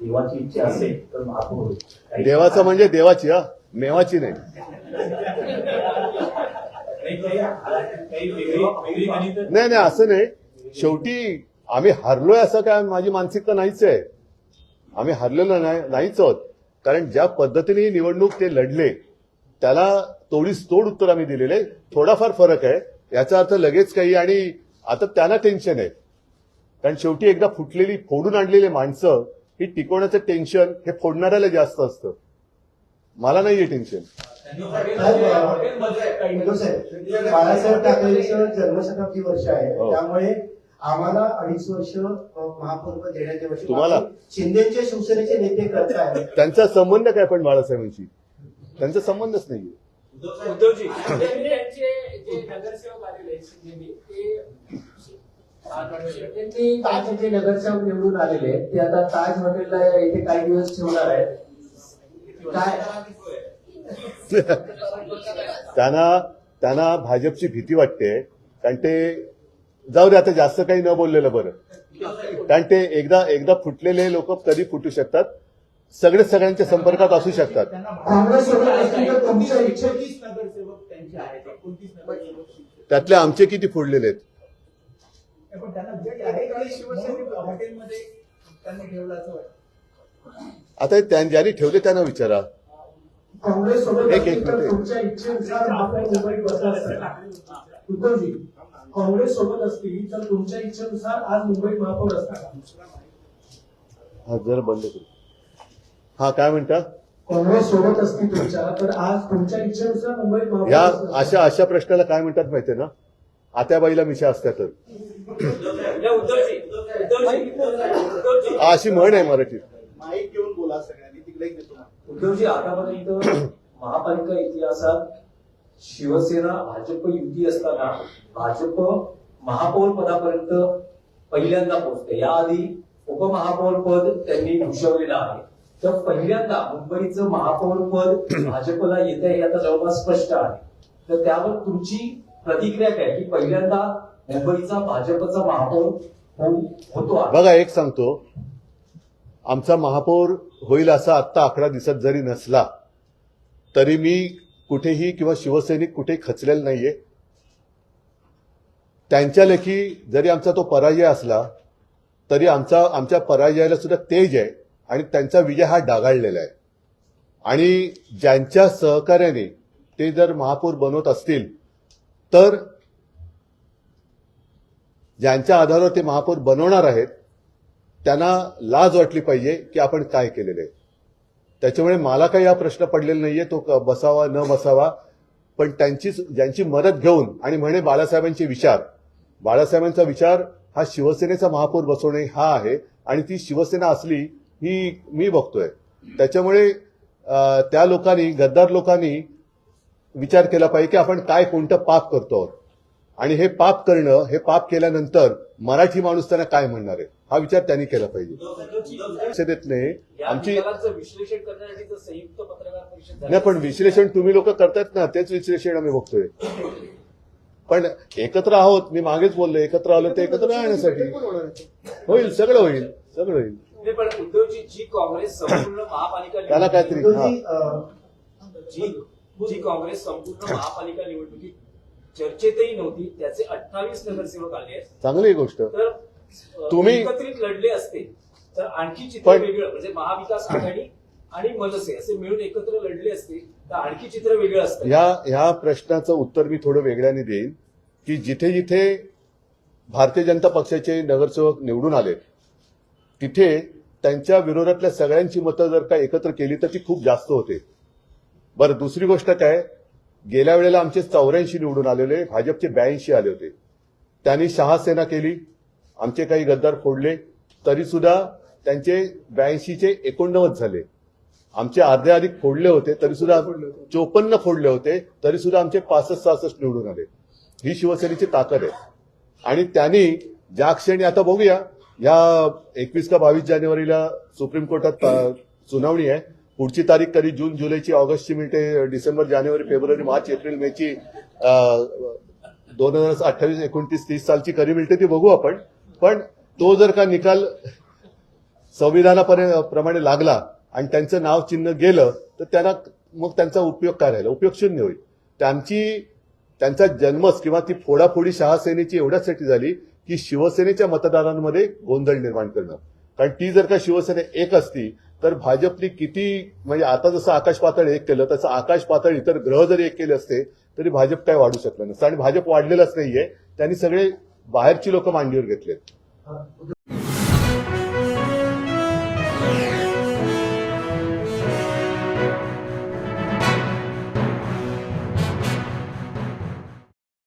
देवाची इच्छा असेल तर महापौर होईल देवाचं म्हणजे देवाची हा? मेवाची नाही. नाही नाही असं नाही. शेवटी आम्ही हारलोय असं काय माझी मानसिकता नाहीच आहे. आम्ही हरलेलो नाही नाहीच आहोत. कारण ज्या पद्धतीने ही निवडणूक ते लढले त्याला तोडीस तोड उत्तर आम्ही दिलेले. थोडाफार फरक आहे. याचा अर्थ लगेच काही आणि आता त्यांना टेन्शन आहे. कारण शेवटी एकदा फुटलेली फोडून आणलेली माणसं ही टिकवण्याचं टेन्शन हे फोडणाऱ्याला जास्त असतं मला नाहीये टेन्शन बाळासाहेब ठाकरेंचं जन्मशताब्दी वर्ष आहे हो. त्यामुळे आम्हाला अडीच वर्ष महापौरपद देण्याच्या वर्षी तुम्हाला? शिंदेच्या शिवसेनेचे नेते करत आहेत त्यांचा संबंध काय पण बाळासाहेबांशी त्यांचा संबंधच नाहीये उद्धवजी नगरसेवक आलेले ते त्यांनी ताज जे नगरसेवक निवडून आलेले आहेत, ते आता ताज हॉटेलला येथे काही दिवस ठेवणार आहेत. काय? त्यांना त्यांना भाजपची भीती वाटते. कारण ते जाऊ दे आता जास्त काही न बोललेलं बरं. कारण ते एकदा एकदा फुटलेले लोक कधी फुटू शकतात. सगळे सगळ्यांच्या संपर्कात असू शकतात. त्यातले आमचे किती फुडलेले आहेत? पण त्यांना आहे हॉटेलमध्ये त्यांनी ठेवलं असं वाटतं. आता त्या- ज्यांनी ठेवले त्यांना विचारा. काँग्रेस सोबत एक- एक काँग्रेस सोबत असतील तर तुमच्या इच्छेनुसार आज मुंबईत महापौर असतात हा जरा बंद करू. हा काय म्हणता? काँग्रेस सोबत असतील तुमच्या तर आज तुमच्या इच्छेनुसार मुंबईत महापौर या. अशा अशा प्रश्नाला काय म्हणतात माहितीये ना? आत्याबाईला मिशा असत्या तर अशी म्हण आहे मराठीत. माईक घेऊन बोला सगळ्यांनी तिकडे उद्धवजी आतापर्यंत महापालिका इतिहासात शिवसेना भाजप युती असताना भाजप महापौर पदापर्यंत पहिल्यांदा पोहोचते. याआधी उपमहापौर पद त्यांनी भूषवलेलं आहे. तर पहिल्यांदा मुंबईचं महापौर पद भाजपला येत आहे हे आता जवळपास स्पष्ट आहे. तर त्यावर तुमची प्रतिक्रिया काय? की पहिल्यांदा मुंबईचा भाजपचा महापौर होतो बघा एक सांगतो. आमचा महापौर होईल असा आत्ता आकडा दिसत जरी नसला तरी मी कुठेही किंवा शिवसैनिक कुठेही खचलेला नाहीये. त्यांच्या लेखी जरी आमचा तो पराजय असला तरी आमचा आमच्या पराजयाला सुद्धा तेज आहे आणि त्यांचा विजय हा डागाळलेला आहे. आणि ज्यांच्या सहकार्याने ते जर महापौर बनवत असतील तर ज्यांच्या आधारावर ते महापौर बनवणार आहेत त्यांना लाज वाटली पाहिजे की आपण काय केलेलं आहे. त्याच्यामुळे मला काही हा प्रश्न पडलेला नाहीये तो क- बसावा न बसावा. पण त्यांची ज्यांची मदत घेऊन आणि म्हणे बाळासाहेबांचे विचार बाळासाहेबांचा विचार हा शिवसेनेचा महापौर बसवणे हा आहे आणि ती शिवसेना असली ही मी बघतोय. त्याच्यामुळे त्या लोकांनी गद्दार लोकांनी विचार केला पाहिजे की आपण काय कोणतं पाप करतो आहोत. आणि हे पाप करणं हे पाप केल्यानंतर मराठी माणूस त्यांना काय म्हणणार आहे? हा विचार त्यांनी केला पाहिजे. संसदेतले या आमची नाही पण विश्लेषण तुम्ही लोक करतायत ना तेच विश्लेषण आम्ही बघतोय. पण एकत्र आहोत मी मागेच बोललो एकत्र आलो ते एकत्र राहण्यासाठी. होईल सगळं होईल सगळं होईल. नाही, पण उद्धवजी जी काँग्रेस संपूर्ण महापालिका त्याला काहीतरी जी काँग्रेस संपूर्ण महापालिका निवडणुकीत चर्चेतही नव्हती त्याचे अठ्ठावीस नगरसेवक आले आहेत. चांगली गोष्ट. तर तुम्ही- एकत्रित लढले असते तर आणखी चित्र वेगळं म्हणजे महाविकास आघाडी आणि मनसे असे मिळून एकत्र लढले असते तर आणखी चित्र वेगळं असतं. ह्या ह्या प्रश्नाचं उत्तर मी थोडं वेगळ्याने देईन की जिथे जिथे भारतीय जनता पक्षाचे नगरसेवक निवडून आले तिथे त्यांच्या विरोधातल्या सगळ्यांची मतं जर का एकत्र केली तर ती खूप जास्त होते. बरं दुसरी गोष्ट काय? गेल्या वेळेला आमचे चौऱ्याऐंशी निवडून आलेले भाजपचे ब्याऐंशी आले होते. त्यांनी शहासेना केली आमचे काही गद्दार फोडले तरी सुद्धा त्यांचे ब्याऐंशीचे एकोणनव्वद झाले. आमचे अर्धे अधिक फोडले होते तरी सुद्धा चोपन्न फोडले होते तरी सुद्धा आमचे पासष्ट सहासष्ट निवडून आले. ही शिवसेनेची ताकद आहे. आणि त्यांनी ज्या क्षणी आता बघूया या एकवीस का बावीस जानेवारीला सुप्रीम कोर्टात सुनावणी आहे पुढची तारीख कधी जून जुलैची ऑगस्टची मिळते डिसेंबर जानेवारी फेब्रुवारी मार्च एप्रिल मेची दोन हजार अठ्ठावीस एकोणतीस तीस सालची कधी मिळते ती बघू आपण. पण तो जर का निकाल संविधानापर्यंत प्रमाणे लागला आणि त्यांचं नाव चिन्ह गेलं तर त्यांना मग त्यांचा उपयोग काय राहिला? उपयोग शून्य होईल. त्यांची त्यांचा जन्मच किंवा ती फोडाफोडी शहासेनेची एवढ्यासाठी झाली की शिवसेनेच्या मतदारांमध्ये गोंधळ निर्माण करणं. कारण ती जर का शिवसेना एक असती तर भाजपने किती म्हणजे आता जसं आकाश पातळ एक केलं तसं आकाश पातळ इतर ग्रह जरी एक केले असते तरी भाजप काय वाढू शकलं नसतं. आणि भाजप वाढलेलाच नाहीये. त्यांनी सगळे बाहेरची लोक मांडीवर घेतलेत.